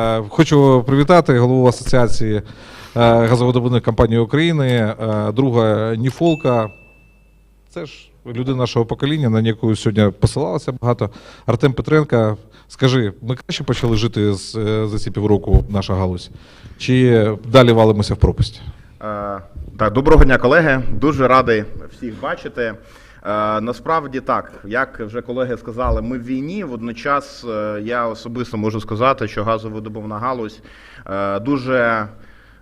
Е, Хочу привітати голову асоціації е, газовидобувних компаній України, е, друга Ніфолка. Це ж людина нашого покоління, на яку сьогодні посилалося багато. Артем Петренко, скажи, ми краще почали жити з, е, за ці півроку наша галузь? Чи далі валимося в пропасть? Е, Так, доброго дня, колеги. Дуже радий всіх бачити. Е, Насправді так, як вже колеги сказали, ми в війні. Водночас е, я особисто можу сказати, що газовидобувна галузь е, дуже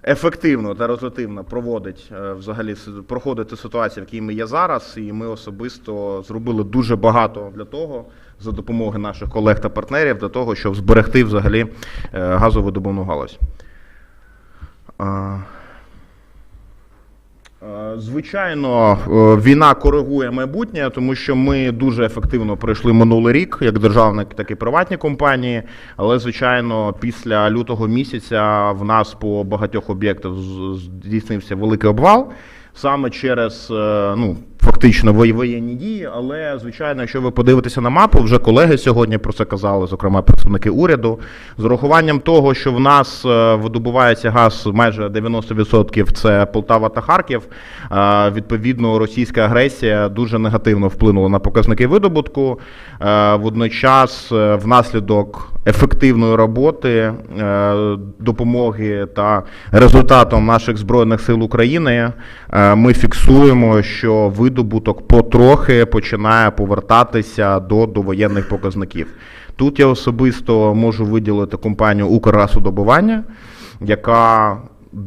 ефективно та результативно проводить е, взагалі проходити ситуацію, в якій ми є зараз, і ми особисто зробили дуже багато для того. За допомогою наших колег та партнерів для того, щоб зберегти взагалі газову добувну галузь. Е, Звичайно, е, війна коригує майбутнє, тому що ми дуже ефективно пройшли минулий рік, як державні, так і приватні компанії. Але, звичайно, після лютого місяця в нас по багатьох об'єктах здійснився великий обвал саме через е, ну, фактично воєнні дії. Але, звичайно, якщо ви подивитеся на мапу, вже колеги сьогодні про це казали, зокрема представники уряду, з урахуванням того, що в нас е, видобувається газ майже 90% це Полтава та Харків. е, Відповідно, російська агресія дуже негативно вплинула на показники видобутку. Е, Водночас, внаслідок ефективної роботи, допомоги та результатом наших збройних сил України, ми фіксуємо, що видобуток потрохи починає повертатися до довоєнних показників. Тут я особисто можу виділити компанію «Укргазодобування», яка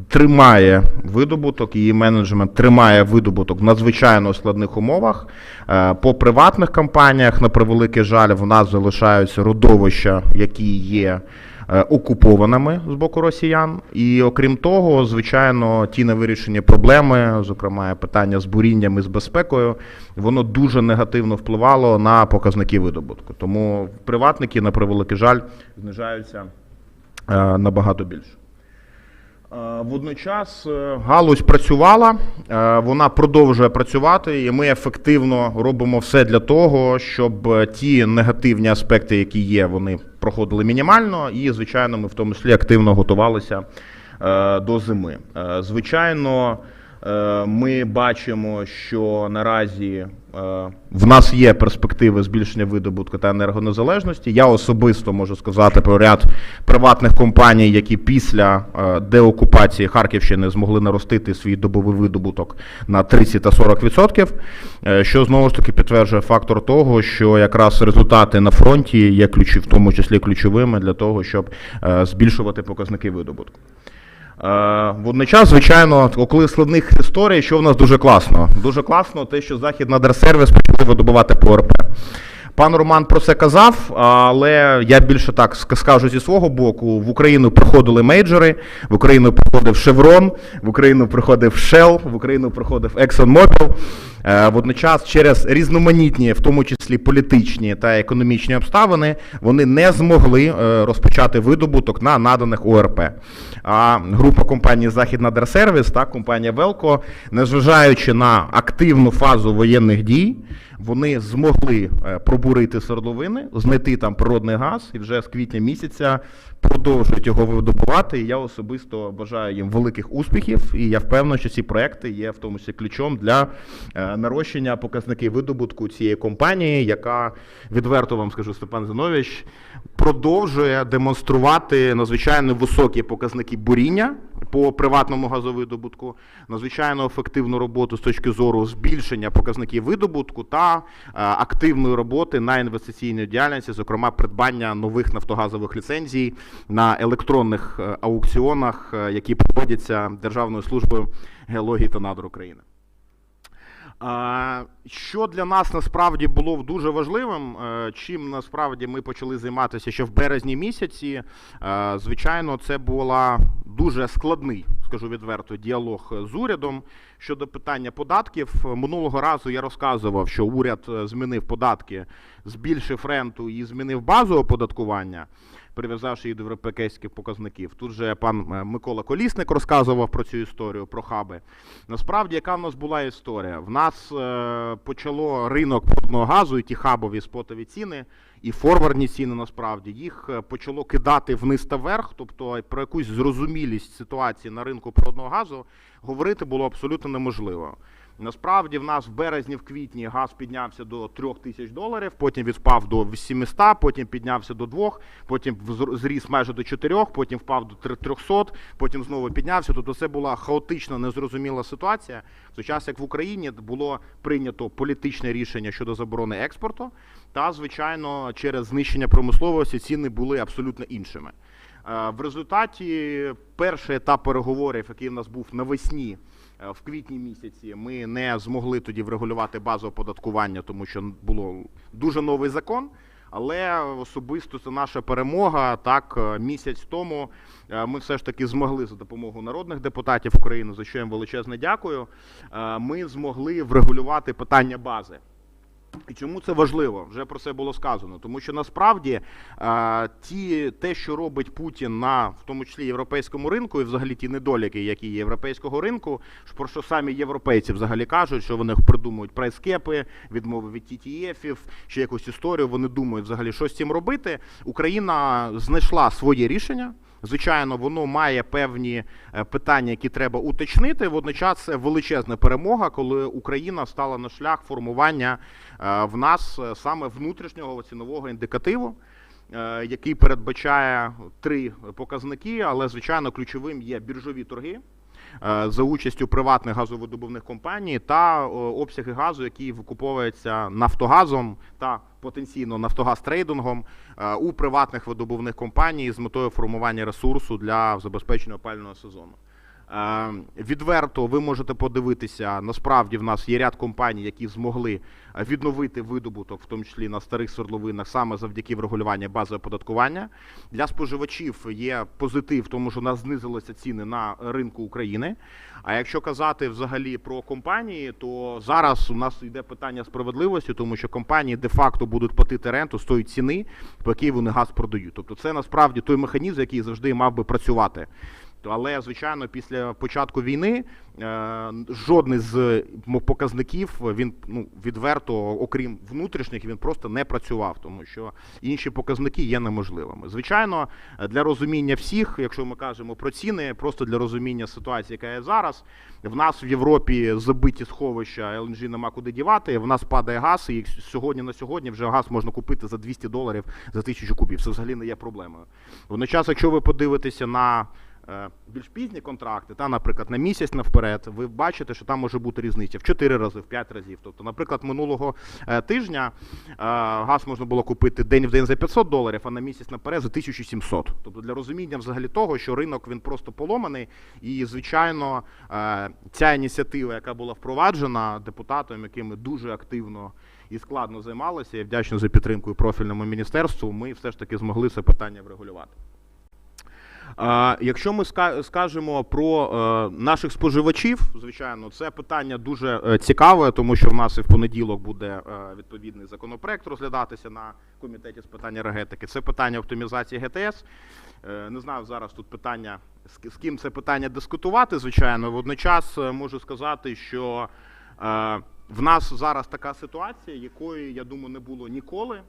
тримає видобуток, її менеджмент тримає видобуток в надзвичайно складних умовах. Е, По приватних компаніях, на превеликий жаль, в нас залишаються родовища, які є окупованими з боку росіян. І окрім того, звичайно, ті невирішені проблеми, зокрема питання з бурінням і з безпекою, воно дуже негативно впливало на показники видобутку. Тому приватники, на превеликий жаль, знижаються е, набагато більше. Е, Водночас е, галузь працювала, е, вона продовжує працювати, і ми ефективно робимо все для того, щоб е, ті негативні аспекти, які є, вони проходили мінімально, і, звичайно, ми в тому числі активно готувалися е, до зими. Е, Звичайно, ми бачимо, що наразі е, в нас є перспективи збільшення видобутку та енергонезалежності. Я особисто можу сказати про ряд приватних компаній, які після е, деокупації Харківщини змогли наростити свій добовий видобуток на 30 та 40 відсотків, е, що знову ж таки підтверджує фактор того, що якраз результати на фронті є ключі, в тому числі ключовими для того, щоб е, збільшувати показники видобутку. Е, Водночас, звичайно, коли складних історій, що в нас дуже класно. Дуже класно те, що Західна Дерсервіс почали видобувати по. Пан Роман про це казав, але я більше так ск- скажу зі свого боку: в Україну приходили мейджори, в Україну приходив Chevron, в Україну приходив Shell, в Україну приходив ExxonMobil. Е, Водночас через різноманітні, в тому числі політичні та економічні обставини, вони не змогли е, розпочати видобуток на наданих ОРП. А група компаній Західна Дерсервіс та компанія Велко, незважаючи на активну фазу воєнних дій, вони змогли е, пробурити свердловини, знайти там природний газ і вже з квітня місяця продовжують його видобувати. Я особисто бажаю їм великих успіхів. І я впевнений, що ці проекти є в тому числі ключом для нарощення показників видобутку цієї компанії, яка відверто вам скажу, Степан Зинович, продовжує демонструвати надзвичайно високі показники буріння по приватному газовидобутку, надзвичайно ефективну роботу з точки зору збільшення показників видобутку та е, активної роботи на інвестиційній діяльності, зокрема придбання нових нафтогазових ліцензій на електронних е, аукціонах, е, які проводяться Державною службою геології та надр України. Що для нас насправді було дуже важливим, е, чим насправді ми почали займатися ще в березні місяці. е, Звичайно, це була дуже складний, скажу відверто, діалог з урядом щодо питання податків. Минулого разу я розказував, що уряд е, змінив податки, збільшив ренту і змінив базу оподаткування. Прив'язавши її до європейських показників. Тут же пан е, Микола Колісник розказував про цю історію, про хаби. Насправді, яка в нас була історія? В нас е, почало ринок природного газу, і ті хабові спотові ціни, і форвардні ціни насправді їх е, почало кидати вниз та вверх, тобто про якусь зрозумілість ситуації на ринку природного газу говорити було абсолютно неможливо. Насправді в нас в березні, в квітні газ піднявся до 3 тисяч доларів, потім відпав до 700, потім піднявся до 2, потім зріс майже до 4, потім впав до 3 300, потім знову піднявся. Тобто це була хаотична, незрозуміла ситуація. В той час, як в Україні було прийнято політичне рішення щодо заборони експорту, та звичайно через знищення промисловості ціни були абсолютно іншими. Е, В результаті перший етап переговорів, який в нас був навесні в квітні місяці, ми не змогли тоді врегулювати базу оподаткування, тому що було дуже новий закон. Але особисто це наша перемога. Так, е, місяць тому е, ми все ж таки змогли за допомогою народних депутатів України, за що їм величезне дякую. е, Ми змогли врегулювати питання бази. І чому це важливо? Вже про це було сказано. Тому що насправді ті, те, що робить Путін на в тому числі європейському ринку, і взагалі ті недоліки, які є європейського ринку, про що самі європейці взагалі кажуть, що вони придумують прайскепи, відмови від TTF-ів, ще якусь історію. Вони думають взагалі, що з цим робити. Україна знайшла своє рішення. Звичайно, воно має певні е, питання, які треба уточнити. Водночас це величезна перемога, коли Україна стала на шлях формування е, в нас е, саме внутрішнього цінового індикативу, який передбачає три показники, але звичайно ключовим є біржові торги. Е, За участю приватних газовидобувних компаній та е, обсяги газу, які викуповуються Нафтогазом та потенційно Нафтогаз-трейдингом е, у приватних видобувних компаній з метою формування ресурсу для забезпечення опального сезону. Е, Відверто ви можете подивитися, насправді в нас є ряд компаній, які змогли е, відновити видобуток, в тому числі на старих свердловинах, саме завдяки врегулюванню бази оподаткування. Для споживачів є позитив, тому що у нас знизилися ціни на ринку України. А якщо казати взагалі про компанії, то зараз у нас йде питання справедливості, тому що компанії де-факто будуть платити ренту з тої ціни, по якій вони газ продають. Тобто це насправді той механізм, який завжди мав би працювати. Але, звичайно, після початку війни е, жодний з показників він ну, відверто, окрім внутрішніх, він просто не працював, тому що інші показники є неможливими. Звичайно, е, для розуміння всіх, якщо ми кажемо про ціни, просто для розуміння ситуації, яка є зараз, в нас в Європі забиті сховища LNG нема куди дівати. В нас падає газ, і сьогодні на сьогодні вже газ можна купити за 200 доларів за тисячу кубів. Це взагалі не є проблемою. Водночас, якщо ви подивитеся на е, більш пізні контракти, та, наприклад, на місяць навперед, ви бачите, що там може бути різниця в 4 рази, в 5 разів. Тобто, наприклад, минулого е, тижня е, газ можна було купити день в день за 500 доларів, а на місяць наперед за 1700. Тобто для розуміння взагалі того, що ринок він просто поломаний, і звичайно, е, ця ініціатива, яка була впроваджена депутатом, якими дуже активно і складно займалися, я вдячний за підтримку і профільному міністерству. Ми все ж таки змогли це питання врегулювати. Якщо ми скажемо про е, наших споживачів, звичайно, це питання дуже е, цікаве, тому що в нас і в понеділок буде е, відповідний законопроект розглядатися на комітеті з питань енергетики. Це питання оптимізації ГТС. Не знаю зараз тут питання з ким це питання дискутувати. Звичайно, водночас можу сказати, що в нас зараз така ситуація, якої я думаю не було ніколи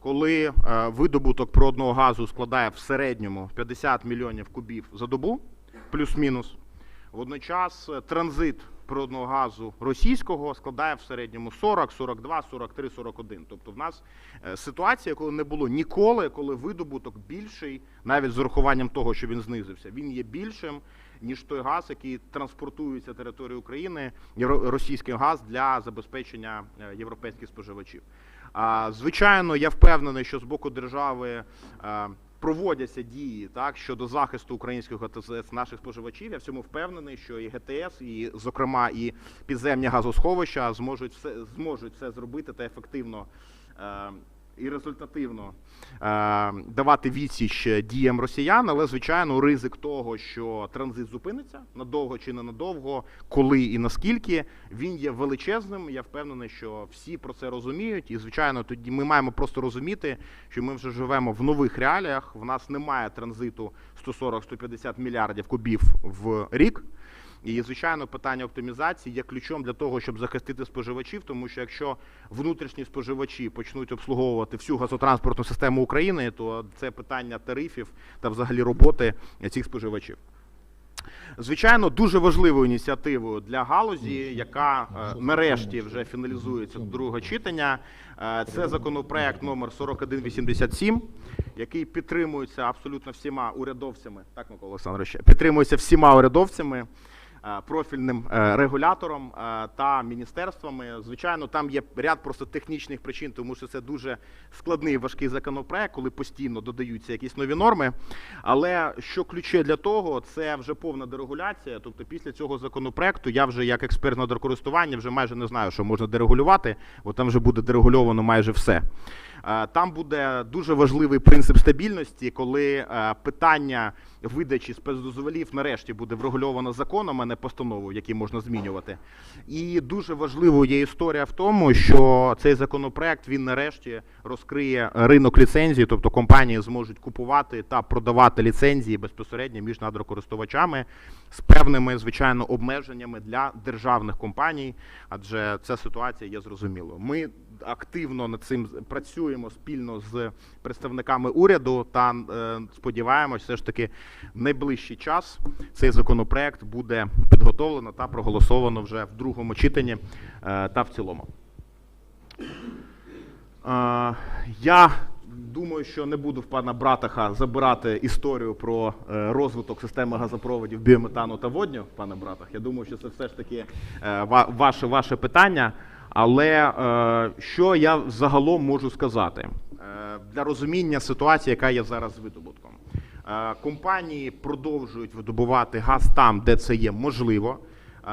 коли е, видобуток природного газу складає в середньому 50 мільйонів кубів за добу, плюс-мінус. Водночас е, транзит природного газу російського складає в середньому 40, 42, 43, 41. Тобто в нас е, ситуація, коли не було ніколи, коли видобуток більший, навіть з урахуванням того, що він знизився, він є більшим, ніж той газ, який транспортується територією України, російський газ для забезпечення європейських споживачів. Звичайно, я впевнений, що з боку держави е, проводяться дії так щодо захисту українських ГТС наших споживачів. Я в цьому впевнений, що і ГТС, і, зокрема, і підземні газосховища зможуть все зможуть все зробити та ефективно. е, і результативно е, давати відсіч діям росіян, але звичайно ризик того, що транзит зупиниться надовго чи не надовго, коли і наскільки він є величезним. Я впевнений, що всі про це розуміють. І звичайно, тоді ми маємо просто розуміти, що ми вже живемо в нових реаліях. В нас немає транзиту 140-150 мільярдів кубів в рік. І, звичайно, питання оптимізації є ключом для того, щоб захистити споживачів, тому що якщо внутрішні споживачі почнуть обслуговувати всю газотранспортну систему України, то це питання тарифів та взагалі роботи цих споживачів. Звичайно, дуже важливою ініціативою для галузі, яка е, нарешті вже фіналізується до другого читання. е, Це законопроект номер 4187, який підтримується абсолютно всіма урядовцями. Так, Микола Олександрович, підтримується всіма урядовцями. Е, Профільним е, регулятором е, та міністерствами, звичайно, там є ряд просто технічних причин, тому що це дуже складний важкий законопроект, коли постійно додаються якісь нові норми. Але що ключе для того, це вже повна дерегуляція. Тобто, після цього законопроекту я вже як експерт на дрокористування вже майже не знаю, що можна дерегулювати, бо там вже буде дерегульовано майже все. Е, Там буде дуже важливий принцип стабільності, коли е, питання видачі спецдозволів нарешті буде врегульовано законом, а не постановою, які можна змінювати. І дуже важливою є історія в тому, що цей законопроект він нарешті розкриє ринок ліцензій, тобто компанії зможуть купувати та продавати ліцензії безпосередньо між надрокористувачами з певними звичайно обмеженнями для державних компаній, адже ця ситуація є зрозумілою. Ми активно над цим працюємо спільно з представниками уряду та е, сподіваємось, все ж таки в найближчий час цей законопроект буде підготовлено та проголосовано вже в другому читанні е, та в цілому. Е, Я думаю, що не буду в пана Братаха забирати історію про розвиток системи газопроводів біометану та водню, пане Братах. Я думаю, що це все ж таки ваше, ваше питання. Але е, що я загалом можу сказати Е, для розуміння ситуації, яка є зараз з видобутком. Е, Компанії продовжують видобувати газ там, де це є можливо.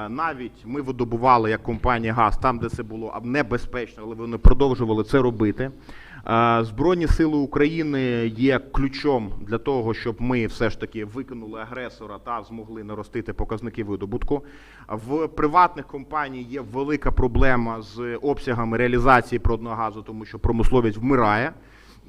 Навіть ми видобували як компанія газ там, де це було небезпечно, але вони продовжували це робити. Збройні сили України є ключом для того, щоб ми все ж таки викинули агресора та змогли наростити показники видобутку. В приватних компаній є велика проблема з обсягами реалізації природного газу, тому що промисловість вмирає.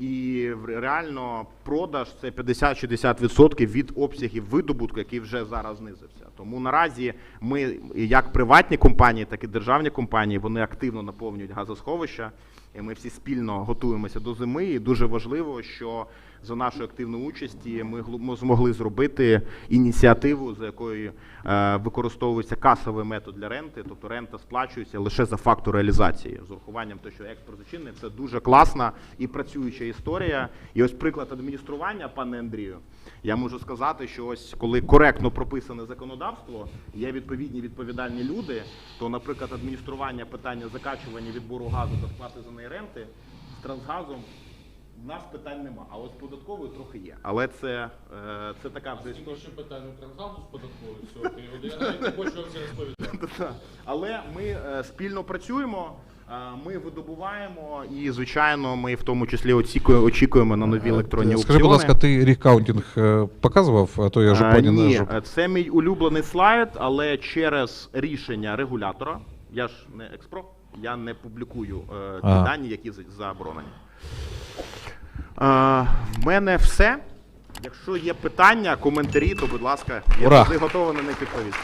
І реально продаж це 50-60% від обсягів видобутку, який вже зараз знизився. Тому наразі ми, як приватні компанії, так і державні компанії, вони активно наповнюють газосховища. Ми всі спільно готуємося до зими. І дуже важливо, що за нашої активної участі ми, змогли зробити ініціативу, за якою е, використовується касовий метод для ренти, тобто рента сплачується лише за факту реалізації з урахуванням того, що експорт зачинний, це дуже класна і працююча історія. І ось приклад адміністрування, пане Андрію. Я можу сказати, що ось коли коректно прописане законодавство, є відповідні відповідальні люди, то, наприклад, адміністрування питання закачування відбору газу та сплати за неї ренти з трансгазом. В нас питань нема, а от з податковою трохи є. Але це, е, це така вже історія. Більше питань у трансгазу з податковою з цього періоду. Я навіть не хочу вам це розповідати. Та-та. Але ми е, спільно працюємо, е, ми видобуваємо і, звичайно, ми в тому числі очікуємо, очікуємо на нові електронні Скажи, аукціони. будь ласка, ти рік-каунтинг е, показував, а то я Е, жупані не Ні, е, це мій улюблений слайд, але через рішення регулятора, я ж не експро, я не публікую е, ті Ага. дані, які за- заборонені. Е, в мене все. Якщо є питання, коментарі, то будь ласка, я Ура! завжди готовий на них відповісти.